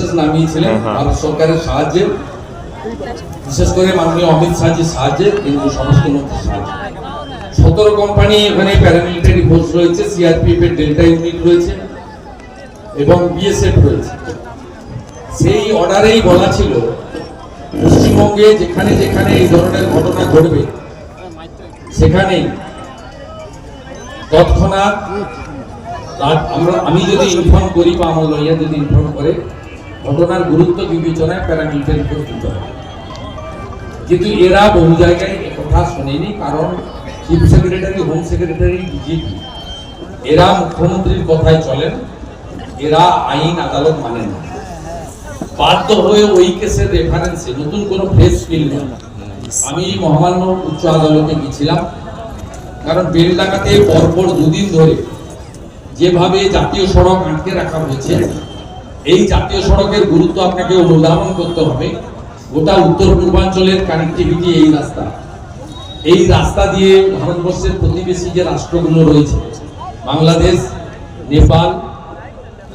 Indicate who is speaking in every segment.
Speaker 1: Forces নামিয়েছিলেন।
Speaker 2: হ্যাঁ, হ্যাঁ।
Speaker 1: ভারত সরকারের সাহায্যে বিশেষ করে মাননীয় অমিত শাহজির সাহায্যে কেন্দ্রীয় স্বরাষ্ট্রমন্ত্রীর সাহায্যে। সতেরো কোম্পানি এখানে প্যারামিলিটারি ফোর্স রয়েছে সিআরপিএফ এর ডেল্টা ইউনিট রয়েছে এবং বিএসএফ রয়েছে। সেই অর্ডারেই বলা ছিল পশ্চিমবঙ্গে যেখানে যেখানে এই ধরনের ঘটনা ঘটবে সেখানেই তৎক্ষণাৎ আমরা আমি যদি ইনফর্ম করি বা আমার লইয়া যদি ইনফর্ম করে ঘটনার গুরুত্ব বিবেচনায় প্যারামিলিটারি ফোর্স দিতে হবে। কিন্তু এরা বহু জায়গায় কথা শোনেনি, কারণ chief secretary home secretary DGP এরা মুখ্যমন্ত্রীর কথায় চলেন, এরা আইন, আদালত মানেন না। বাধ্য হয়ে ওই কেসের রেফারেন্সে নতুন কোনো ফ্রেশ ফিল নেই। আমি মহামান্য উচ্চ আদালতে গেছিলাম, কারণ বেলডাঙ্গাতে পরপর দুদিন ধরে যেভাবে জাতীয় সড়ক আটকে রাখা হয়েছে এই জাতীয় সড়কের গুরুত্ব আপনাকে অনুধাবন করতে হবে। গোটা উত্তর পূর্বাঞ্চলের কানেক্টিভিটি এই রাস্তা। এই রাস্তা দিয়ে ভারতবর্ষের প্রতিবেশী যে রাষ্ট্রগুলো রয়েছে, বাংলাদেশ, নেপাল,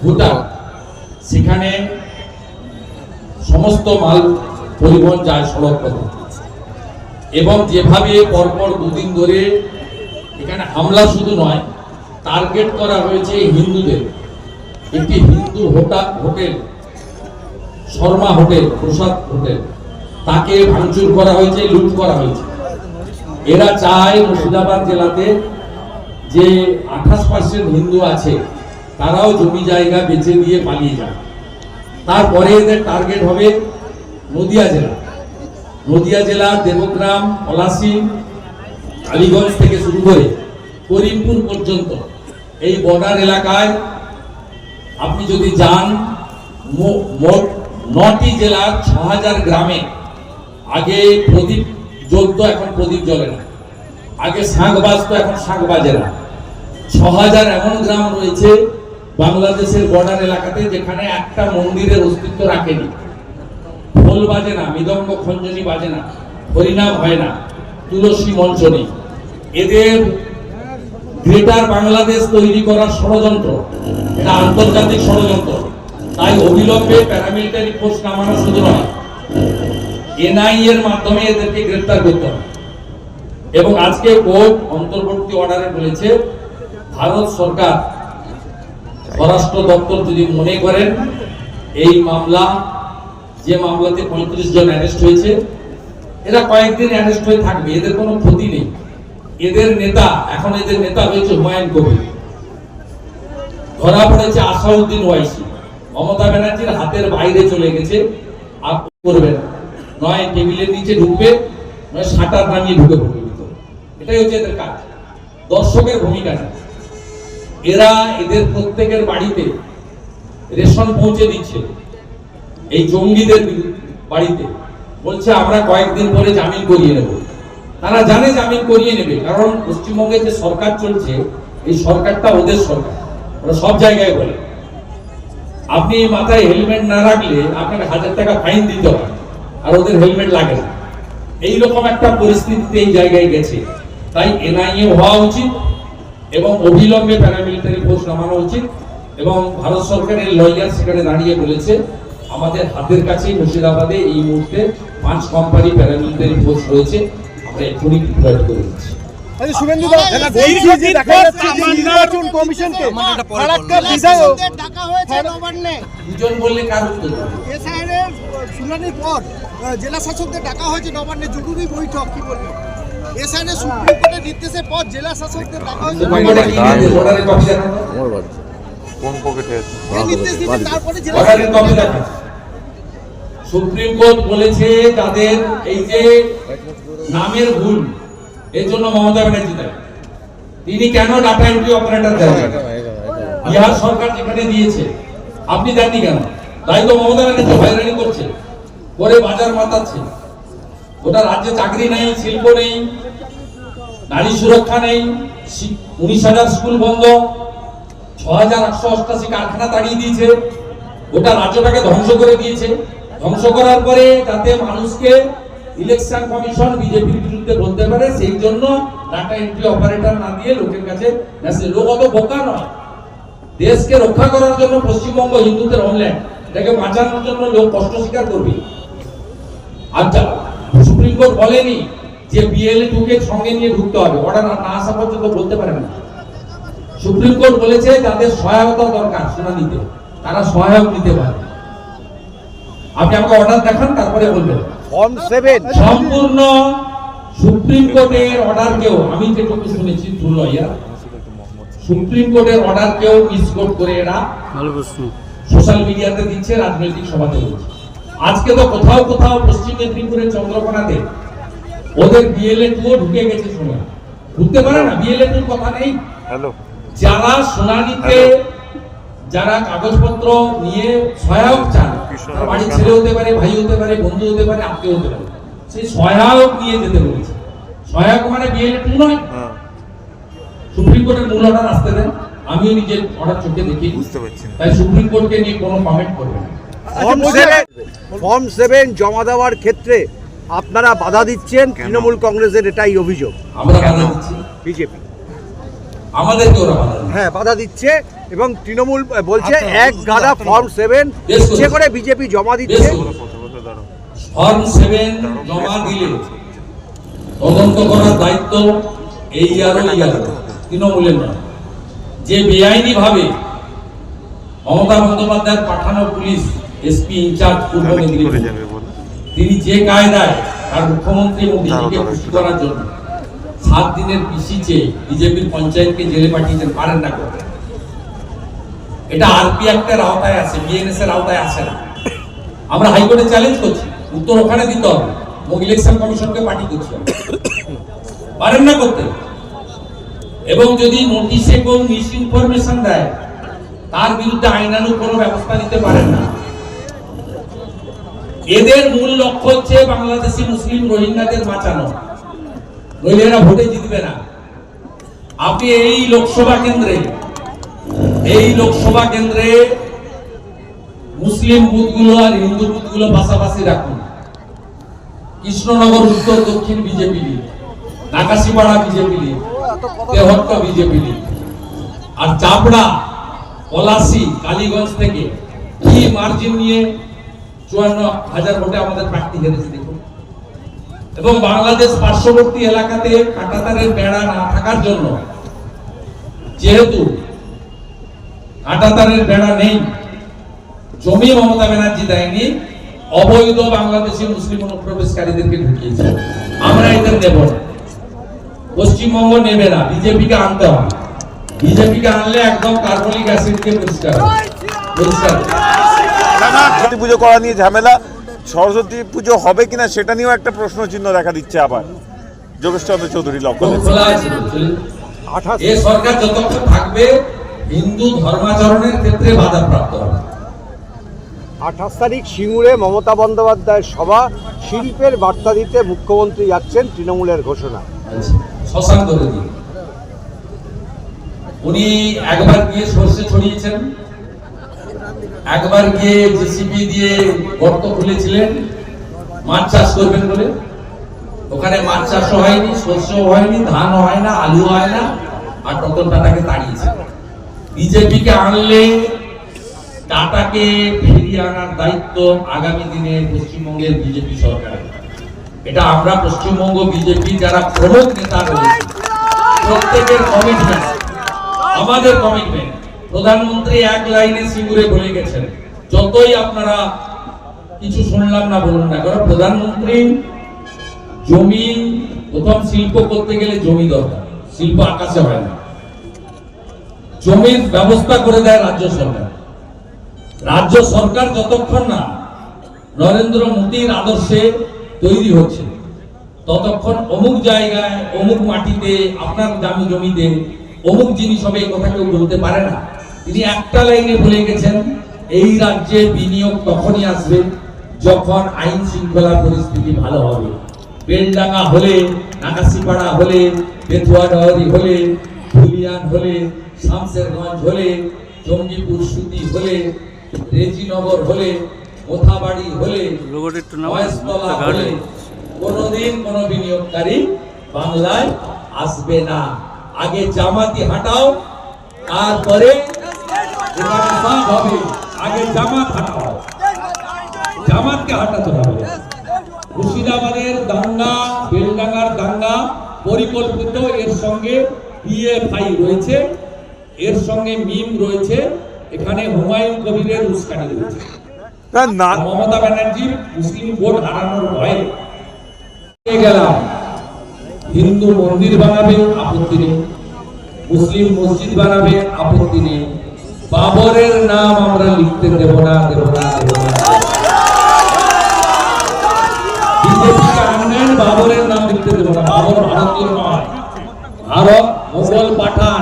Speaker 1: ভুটান, সেখানে সমস্ত মাল পরিবহন যায় সড়ক পথে। এবং যেভাবে পরপর দুদিন ধরে এখানে হামলা শুধু নয় টার্গেট করা হয়েছে হিন্দুদের। একটি Hindu হোটা- hotel, Sharma hotel, Prasad hotel. তাকে ভাঙচুর করা হয়েছে, লুট করা হয়েছে। এরা চায় মুর্শিদাবাদ জেলাতে যে আঠাশ পার্সেন্ট হিন্দু আছে, তারাও জমি জায়গা বেচে দিয়ে পালিয়ে যায় তারপরে এদের টার্গেট হবে নদিয়া জেলা। নদিয়া জেলা, দেবগ্রাম, পলাশি কালীগঞ্জ থেকে শুরু করে করিমপুর পর্যন্ত। এই বর্ডার এলাকায় আপনি যদি যান মোট নটি জেলার ছ হাজার গ্রামে। আগে প্রদীপ জ্বলতো, এখন প্রদীপ জ্বলে না। আগে শাঁখ বাজতো, এখন শাঁখ বাজে না। ছ হাজার এমন গ্রাম রয়েছে বাংলাদেশের বর্ডার এলাকাতে যেখানে একটা মন্দিরের অস্তিত্ব রাখেনি। ঢোল বাজে না, মৃদঙ্গ খঞ্জনি বাজে না, হরিনাম হয় না, তুলসী মঞ্চ নেই এদের গ্রেটার বাংলাদেশ তৈরি করার ষড়যন্ত্র। এটা আন্তর্জাতিক ষড়যন্ত্র। তাই অবিলম্বে প্যারামিলিটারি ফোর্স নামানো শুধু নয় এনআই এর মাধ্যমে এদেরকে গ্রেফতার করতে হবে এবং আজকে কোর্ট অন্তর্বর্তী অর্ডারে বলেছে, ভারত সরকার স্বরাষ্ট্র দপ্তর যদি মনে করেন, এই মামলা, যে মামলাতে পঁয়ত্রিশ জন অ্যারেস্ট হয়েছে, এরা কয়েকদিন অ্যারেস্ট হয়ে থাকবে, এদের কোনো ক্ষতি নেই। এদের নেতা, এখন এদের নেতা হয়েছে হুমায়ুন কবির। ধরা পড়েছে আসাউদ্দিন ওয়াইসি। মমতা ব্যানার্জির হাতের বাইরে চলে গেছে আপ করবে না। নয়, টেবিলের নিচে ঢুকবে, নয় সাঁটার নামিয়ে ঢুকে পড়বে এটাই হচ্ছে এদের কাজ। দর্শকের ভূমিকা এরা এদের প্রত্যেকের বাড়িতে রেশন পৌঁছে দিচ্ছে। এই জঙ্গিদের বাড়িতে। বলছে, আমরা কয়েকদিন পরে জামিন করিয়ে নেব। তারা জানে জামিন করিয়ে নেবে, কারণ পশ্চিমবঙ্গে যে সরকার চলছে, এই সরকারটা ওদের সরকার। ওরা সব জায়গায় বলে। আপনি মাথায় হেলমেট না রাখলে আপনাকে হাজার টাকা ফাইন দিতে হয়, আর ওদের হেলমেট লাগে না। এইরকম একটা পরিস্থিতিতে এই জায়গায় গেছে। তাই এনআইএ হওয়া উচিত এবং অবিলম্বে প্যারামিলিটারি ফোর্স নামানো উচিত এবং ভারত সরকারের লয়ার সেখানে দাঁড়িয়ে বলেছে, আমাদের হাতের কাছেই মুর্শিদাবাদে এই মুহূর্তে পাঁচ কোম্পানি প্যারামিলিটারি ফোর্স রয়েছে, আমরা এক্ষুনি ডিপ্লয়েড করে দিচ্ছি।
Speaker 3: শুভেন্দু দা বলছি যে দেখা যাচ্ছে যে নির্বাচন কমিশনকে বিধায়ক
Speaker 4: ডাকা হয়েছে নবান্নে।
Speaker 1: দুজন বললে কার উত্তর
Speaker 4: শুনানির পর জেলা শাসকদের ডাকা হয়েছে নবান্নে। জরুরি বৈঠক কি বলবেন সুপ্রিম কোর্টের নির্দেশের পর জেলা শাসকদের ডাকা হয়েছে
Speaker 2: কোন পকেটে
Speaker 4: তারপরে জেলা
Speaker 1: সুপ্রিম কোর্ট বলেছে তাদের এই যে নামের ভুল এর জন্য মমতা ব্যানার্জি দেয়। তিনি কেন ডাটা এন্ট্রি অপারেটর দেন বিহার সরকার যেখানে দিয়েছে আপনি দেননি কেন? তাই তো মমতা ব্যানার্জি হয়রানি করছে করে বাজার মাতাচ্ছে। ওটা রাজ্যে চাকরি নেই শিল্প নেই নারী সুরক্ষা নেই উনিশ হাজার স্কুল বন্ধ ছ হাজার আটশো অষ্টাশি কারখানা তাড়িয়ে দিয়েছে ওটা রাজ্যটাকে ধ্বংস করে দিয়েছে। ধ্বংস করার পরে যাতে মানুষকে ইলেকশন কমিশন বিজেপির বিরুদ্ধে বলতে পারে, সেই জন্য ডাটা এন্ট্রি অপারেটর না দিয়ে লোকের কাছে লোক অত বোকা নয়। দেশকে রক্ষা করার জন্য পশ্চিমবঙ্গ হিন্দুদের হোমল্যান্ড এটাকে বাঁচানোর জন্য লোক কষ্ট স্বীকার করবে। আচ্ছা সুপ্রিম কোর্ট বলেনি যে বিএলএ টুকে সঙ্গে নিয়ে ঢুকতে হবে। অর্ডার না আসা পর্যন্ত বলতে পারে না। সুপ্রিম কোর্ট বলেছে যাদের সহায়তা দরকার শুনানিতে তারা সহায়ক নিতে পারে আপনি আমাকে অর্ডার দেখান, তারপরে বলবেন।
Speaker 3: ফর্ম সেভেন
Speaker 1: সম্পূর্ণ সুপ্রিম কোর্টের অর্ডার কেউ আমি যেটুকু শুনেছি ধুলইয়া সুপ্রিম কোর্টের অর্ডার কেউ মিসকোট করে এরা সোশ্যাল মিডিয়াতে দিচ্ছে রাজনৈতিক সভাতে বলছে আজকে তো কোথাও কোথাও পশ্চিম মেদিনীপুরের চন্দ্রকোনাতে ওদের বিএলএ টুও ঢুকে গেছে শুনে ঢুকতে পারে না? বিএলএ টুর কথা নেই?
Speaker 2: হ্যালো
Speaker 1: যারা শুনানিতে যারা কাগজপত্র নিয়ে সহায়ক চান তার বাড়ির ছেলে হতে পারে ভাই হতে পারে বন্ধু হতে পারে আত্মীয় হতে পারে সেই সহায়ক নিয়ে যেতে বলেছে। সহায়ক মানে বিএলএ টু নয়।
Speaker 2: হ্যাঁ।
Speaker 1: সুপ্রিম কোর্টের মূল অর্ডার আসতে দেন। আমিও নিজের অর্ডার চোখে দেখি।
Speaker 2: বুঝতে পারছি
Speaker 1: তাই সুপ্রিম কোর্টকে নিয়ে কোনো কমেন্ট করবেন না।
Speaker 3: ফর্ম সেভেন ফর্ম সেভেন জমা দেওয়ার ক্ষেত্রে আপনারা বাধা দিচ্ছেন তৃণমূল কংগ্রেসের এটাই অভিযোগ।
Speaker 1: আমরা বাধা দিচ্ছি।
Speaker 3: বিজেপি
Speaker 1: আমাদেরকে ওরা বাধা
Speaker 3: হ্যাঁ বাধা দিচ্ছে এবং তৃণমূল বলছে
Speaker 2: আচ্ছা,
Speaker 3: এক গাদা ফর্ম সেভেন
Speaker 1: বেশ করেছে।
Speaker 3: ইচ্ছে করে বিজেপি জমা দিচ্ছে।
Speaker 1: ফর্ম সেভেন জমা দিলে তদন্ত করার দায়িত্ব এই আর ওই আর তৃণমূলের নয়। যে বেআইনি ভাবে মমতা বন্দ্যোপাধ্যায়ের পাঠানো পুলিশ এসপি ইনচার্জ পূর্ব মেদিনীপুর
Speaker 2: যাবে বলো
Speaker 1: তিনি যে কায়দায় তার মুখ্যমন্ত্রী এবং
Speaker 2: দাঁড়াও,
Speaker 1: খুশি করার জন্য সাত দিনের পিসি চেয়ে বিজেপির পঞ্চায়েতকে জেলে পাঠিয়েছেন, পারেন না করতে এটা আরপি অ্যাক্টের আওতায় আছে বিএনএস এর আওতায় আসে না। আমরা হাইকোর্টে চ্যালেঞ্জ করছি, উত্তর ওখানে দিতে হবে, এবং ইলেকশন কমিশনকে পার্টি করছি পারেন না করতে এবং যদি নোটিশে কেউ মিস ইনফরমেশন দেয়, তার বিরুদ্ধে আইনানুগ কোনো ব্যবস্থা নিতে পারেন না। এদের মূল লক্ষ্য হচ্ছে বাংলাদেশি মুসলিম রোহিঙ্গাদের বাঁচানো। নইলে এরা ভোটে জিতবে না। আপনি এই লোকসভা কেন্দ্রে, এই লোকসভা কেন্দ্রে মুসলিম বুথগুলো আর হিন্দু বুথগুলো পাশাপাশি রাখুন। কৃষ্ণনগর উত্তর দক্ষিণ BJP league, Nakashipara BJP league, Tehatta BJP league, আর চাপড়া, পলাশি, কালীগঞ্জ থেকে কি মার্জিন নিয়ে চুয়ান্ন হাজার ভোটে আমাদের প্রার্থী হেরেছে এবং বাংলাদেশ পার্শ্ববর্তী এলাকাতে কাঁটাতারের বেড়া না থাকার জন্য, যেহেতু কাঁটাতারের বেড়া নেই, জমি মমতা ব্যানার্জি দেয়নি, অবৈধ বাংলাদেশি মুসলিম অনুপ্রবেশকারীদেরকে ঢুকিয়েছে। আমরা এদের নেব না। পশ্চিমবঙ্গ নেবে না, বিজেপিকে আনতে হবে। বিজেপিকে আনলে একদম কার্বলিক অ্যাসিডকে পরিষ্কার পরিষ্কার
Speaker 2: পুজো করা নিয়ে ঝামেলা সরস্বতী পুজো হবে কিনা সেটা নিয়েও একটা প্রশ্ন চিহ্ন দেখা দিচ্ছে আবার। যোগেশচন্দ্র চৌধুরী লক্ষ্য
Speaker 1: এ সরকার যতক্ষণ থাকবে হিন্দু ধর্মাচরণের ক্ষেত্রে বাধাপ্রাপ্ত হবে।
Speaker 3: আঠাশ তারিখ সিঙ্গুরে মমতা বন্দ্যোপাধ্যায়ের সভা শিল্পের বার্তা দিতে মুখ্যমন্ত্রী যাচ্ছেন তৃণমূলের ঘোষণা।
Speaker 1: শ্মশান করে দিন উনি একবার গিয়ে সর্ষে ছড়িয়েছেন। একবার গিয়ে জেসিবি দিয়ে গর্ত খুলেছিলেন? মাছ চাষ করবেন বলে? ওখানে মাছ চাষও হয়নি, শস্যও হয়নি, ধানও হয় না আলু হয় না, আর রতন টাটাকে তাড়িয়েছে। বিজেপিকে আনলে টাটাকে ফিরিয়ে আনার দায়িত্ব আগামী দিনে পশ্চিমবঙ্গের বিজেপি সরকারের। এটা আমরা পশ্চিমবঙ্গ বিজেপি যারা প্রমুখ নেতা রয়েছে, প্রত্যেকের কমিটমেন্ট আমাদের কমিটমেন্ট প্রধানমন্ত্রী এক লাইনে সিঙ্গুরে বলে গেছেন। যতই আপনারা কিছু শুনলাম না বলুন না কারণ প্রধানমন্ত্রী জমি, প্রথম শিল্প করতে গেলে জমি দরকার, শিল্প আকাশে হয় না। জমির ব্যবস্থা করে দেয় রাজ্য সরকার। রাজ্য সরকার যতক্ষণ না নরেন্দ্র মোদীর আদর্শে তৈরি হচ্ছে, ততক্ষণ অমুক জায়গায়, অমুক মাটিতে, আপনার দামি জমিতে অমুক জিনিস হবে এই কথা কেউ বলতে পারে না। তিনি একটা লাইনে বলে গেছেন, এই রাজ্যে বিনিয়োগ তখনই আসবে যখন আইন শৃঙ্খলা পরিস্থিতি ভালো হবে। বেলডাঙ্গা হলে, নাকাশিপাড়া হলে পেথুয়াডাহরি হলে, ধুলিয়ান হলে, শামসেরগঞ্জ হলে, জঙ্গিপুর সুতি হলে, রেজিনগর হলে, মোথাবাড়ি হলে হলে, কোনোদিন কোনো বিনিয়োগকারী বাংলায় আসবে না। আগে জামাতি হাঁটাও, তারপরে হবে আগে জামাত জামাতকে হাঁটাতে হবে। মুর্শিদাবাদের দাঙ্গা বেলডাঙ্গার দাঙ্গা পরিকল্পিত এর সঙ্গে রয়েছে। এর সঙ্গে মিম রয়েছে। এখানে হুমায়ুন কবিরের উস্কানি রয়েছে।
Speaker 2: না, না।
Speaker 1: মমতা ব্যানার্জি মুসলিম ভোট হারানোর ভয়ে গেলাম? হিন্দু মন্দির বানাবে আপত্তি নেই। মুসলিম মসজিদ বানাবে আপত্তি নেই। বাবরের নাম আমরা লিখতে দেব না দেব না দেব না। আনলেন বাবরের নাম লিখতে দেব না বাবর ভারতীয় নয়। ভারত মোগল পাঠান।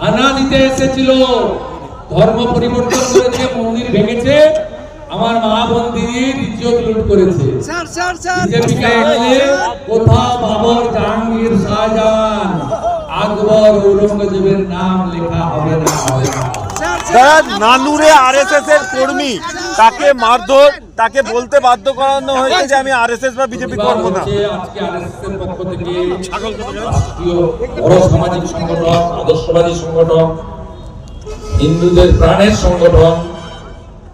Speaker 1: হানা দিতে এসেছিল। ধর্ম পরিবর্তন করেছে মন্দির ভেঙেছে। আমার মা মন্দির ইজ্জত লুট করেছে। বিজেপিকে আনলে কোথাও বাবর জাহাঙ্গীর শাহজাহান? আকবর ঔরঙ্গজেবের নাম লেখা হবে না হবে না।
Speaker 2: যারা নানুরে আরএসএস এর কর্মী তাকে মারধর তাকে বলতে বাধ্য করানো হয়েছে যে আমি আরএসএস বা বিজেপি করব না।
Speaker 1: আজকে RSS এর পক্ষ থেকে বড় সামাজিক সংগঠন আদর্শবাদী সংগঠন হিন্দুদের প্রাণের সংগঠন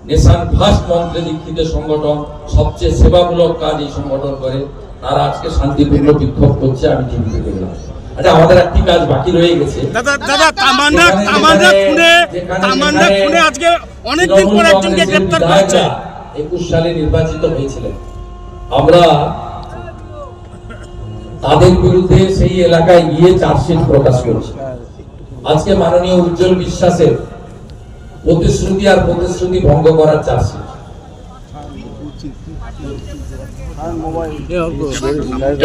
Speaker 1: নেশান ফার্স্ট মন্ত্রে দীক্ষিত সংগঠন সবচেয়ে সেবামূলক কাজ এই সংগঠন করে তারা আজকে শান্তিপূর্ণ বিক্ষোভ করছে আমি টিভিতে দেখলাম আচ্ছা আমাদের একটি কাজ বাকি রয়ে গেছে?
Speaker 5: দাদা দাদা তামান্না তামান্না খুনে তামান্না খুনে আজকে অনেকদিন পর একজনকে গ্রেপ্তার
Speaker 1: বিধায়করা একুশ সালে নির্বাচিত হয়েছিলেন। আমরা তাদের বিরুদ্ধে সেই এলাকায় গিয়ে চার্জশিট প্রকাশ করেছি। আজকে মাননীয় উজ্জ্বল বিশ্বাসের প্রতিশ্রুতি আর প্রতিশ্রুতি ভঙ্গ করার চার্জশিট।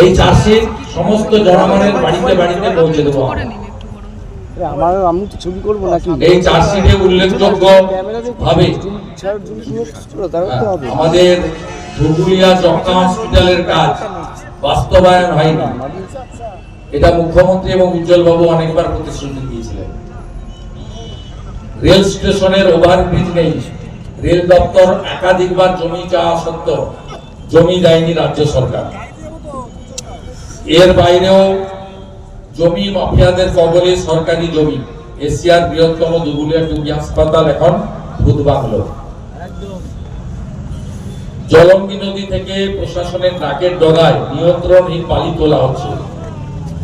Speaker 1: এই সমস্ত জনগণের বাড়িতে বাড়িতে পৌঁছে দেবো আমার।
Speaker 3: আমি তো ছবি করব নাকি?
Speaker 1: এই চার্জশিটে উল্লেখযোগ্য ভাবে আমাদের ধুবুলিয়া হসপিটালের কাজ বাস্তবায়ন হয়নি। এটা মুখ্যমন্ত্রী এবং উজ্জ্বল বাবু অনেকবার প্রতিশ্রুতি দিয়েছিলেন। রেল স্টেশনের ওভারব্রিজ নেই। রেল দপ্তর একাধিকবার জমি চাওয়া সত্ত্বেও জমি দেয়নি রাজ্য সরকার। এর বাইরেও জমি মাফিয়াদের কবলে সরকারি জমি। এশিয়ার বৃহত্তম দুগুলিয়া টুঙ্গি হাসপাতাল এখন ভূত বাংলো জলঙ্গি নদী থেকে প্রশাসনের নাকের ডগায় নিয়ন্ত্রণহীন বালি তোলা হচ্ছে।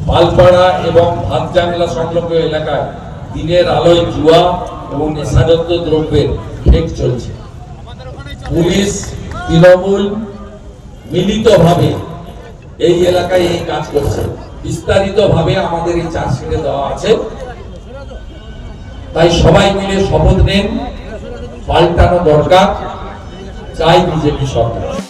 Speaker 1: পালপাড়া এবং ভাতজাংলা সংলগ্ন এলাকায় দিনের আলোয় জুয়া এবং নেশাজাত দ্রব্যের ঠেক চলছে। পুলিশ, তৃণমূল মিলিতভাবে এই এলাকায় এই কাজ করছে। বিস্তারিত ভাবে আমাদের এই চার্জশিটে দেওয়া আছে। তাই সবাই মিলে শপথ নেন, পাল্টানো দরকার, চাই বিজেপি সরকার।